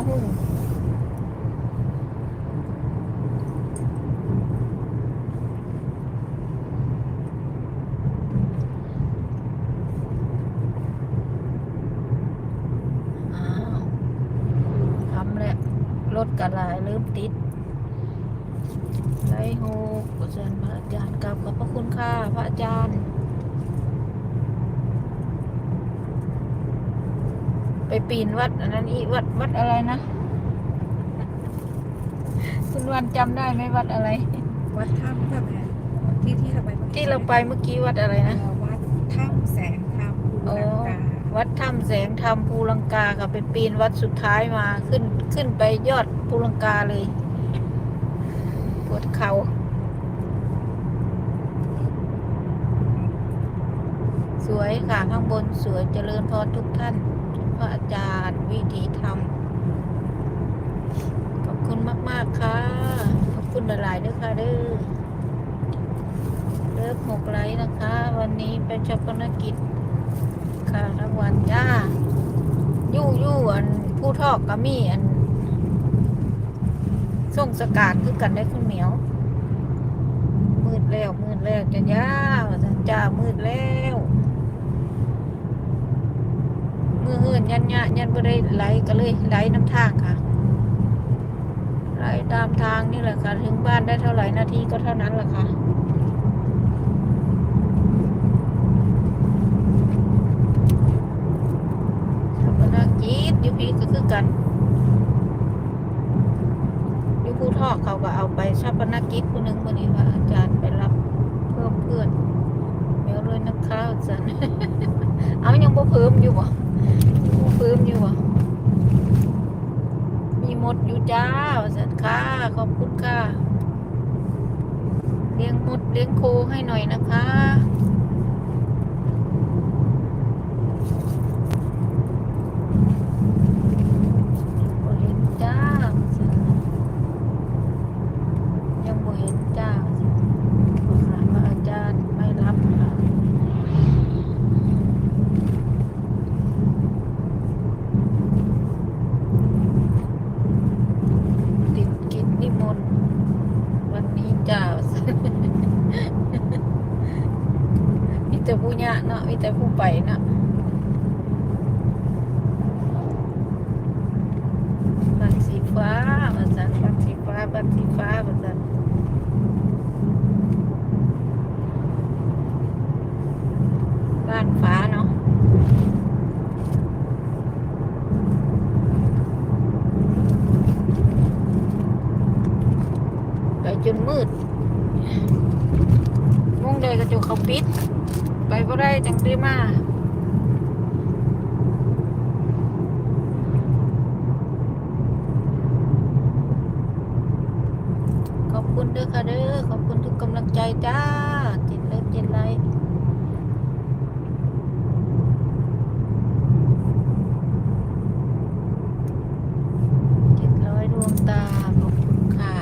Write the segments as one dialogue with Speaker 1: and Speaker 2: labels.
Speaker 1: ะฮุ่งอ้าวทำแล้วรถกระลายลืมติดไรโฮกอาจารย์พระอาจารย์กลับขอบพระคุณค่ะพระอาจารย์ ไปปีนวัดอันนั้นอีวัดวัดอะไรนะ คุณวันจำได้ไหมวัดอะไร
Speaker 2: วัดถ้ำใช่ไหมที่ที่เราไปมื่อกี้
Speaker 1: ที่เราไปเมื่อกี้วัดอะไรนะ
Speaker 2: เอ่อวัดถ้ำแสงธรรมภู
Speaker 1: โอ้
Speaker 2: ลังกา
Speaker 1: วัดถ้ำแสงธรรมภูลังกาค่ะไปปีนวัดสุดท้ายมาขึ้นขึ้นไปยอดภูลังกาเลยปวดเขา่าสวยค่ะข้างบนสวยเจริญพรทุกท่าน พระอาจารย์วิถีธรรม ขอบคุณมาก ๆ ค่ะ ขอบคุณหลายๆด้วยค่ะเด้อเลิฟหกไลนะคะ วันนี้เป็นชาปนกิจ ค่ะรางวัลจ้า ยู่ยู่อันผู้ทอกกะมีอันส่งสกาดคือกันได้คุณเหมียว มืดแล้ว มืดแล้วจะยาวจ้ามืดแล้ว มือเฮือน ยันยะยันบ่ได้ไหลก็เลยไหลน้ำทางค่ะไหลตามทางนี่แหละค่ะ ถึงบ้านได้เท่าไหร่นาทีก็เท่านั้นแหละค่ะชาปนกิจยูพีก็คือกันยูผู้ทอกเขาก็เอาไปชาปนกิจคนหนึ่งวันนี้ว่าอาจารย์ไปรับเพิ่มเพื่อนเดี๋ยวเลยนักข้าวสันเอายังบ่เพิ่มอยู่บ่ ฟื้มอยู่บ่มีมดอยู่จ้าสันค่ะขอบคุณค่ะ เลี้ยงมดเลี้ยงโคให้หน่อยนะคะ บ่เห็นจ้ายังบ่เห็นจ้าบอกหาว่าอาจารย์ไม่รับค่ะติดกิจนิมนต์วันนี้จ้า มีแต่ผู้ยะเนาะ มีแต่ผู้ไปนะบัตรสีฟ้าบัตรสันบัตรสีฟ้าบัตรสีฟ้าบัตรสันบ้านฟ้าเนาะไปจนมืดมงใดก็จะเขาปิด ไปบ่ได้จังได้มาขอบคุณด้วยค่ะเด้อขอบคุณทุกกำลังใจจ้าจิตเลิฟจิตไลค์เจ็ดร้อยดวงตาขอบคุณค่ะ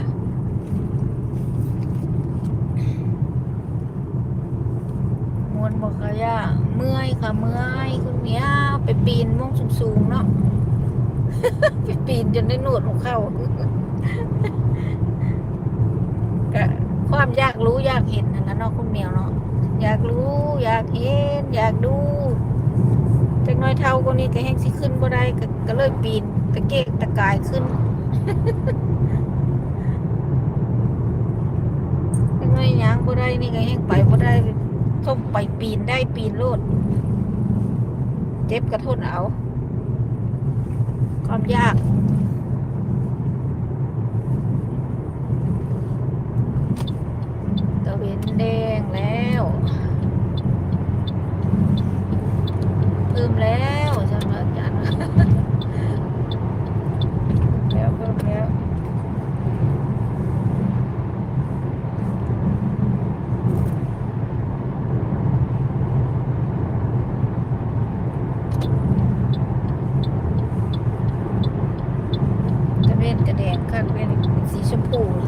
Speaker 1: นบอกค่ะย่าเมื่อยค่ะเมื่อยคุณเมียไปปีนม่วงสูงๆเนาะไปปีนจนได้หนวดของเข้าก็ความอยากรู้อยากเห็นนั่นแหละเนาะคุณเมียวเนาะอยากรู้ อยากเห็น อยากดูจักหน้อยเท่าคนนี้ก็แห้งสิขึ้นบ่ได้ก็เลยปีนตะเกียกตะกายขึ้นจักหน้อยยางบ่ได้นี่ก็แห้งไปบ่ได้ ส้มไปปีนได้ปีนโลด เจ็บกระทุนเอา ความยาก ตะเวนแดงแล้วเพิ่มแล้วสำหรับอาจารย์ แล้วเพิ่มแล้ว ตะเวนกระแดงข้างเป็นสีชมพูสีชมพู